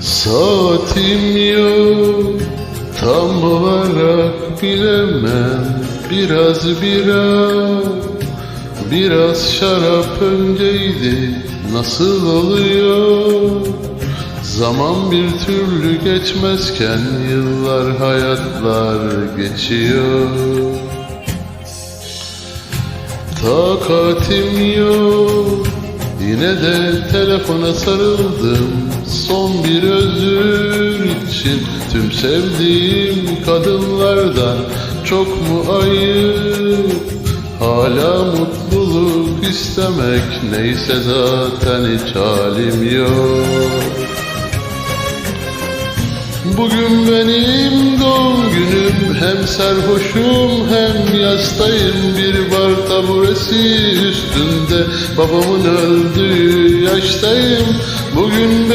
Saatim yok tam olarak bilemem. Biraz bira biraz şarap önceydi Nasıl oluyor? Zaman bir türlü geçmezken Yıllar hayatlar geçiyor. Takatim yok Yine de telefona sarıldım Son bir özür için Tüm sevdiğim kadınlardan Çok mu ayıp? Hala mutluluk istemek Neyse zaten hiç halim yok. Bugün benim doğum günüm Hem sarhoşum hem yastayım. Bir bar taburesi üstünde Babamın öldüğü yaştayım. Bugün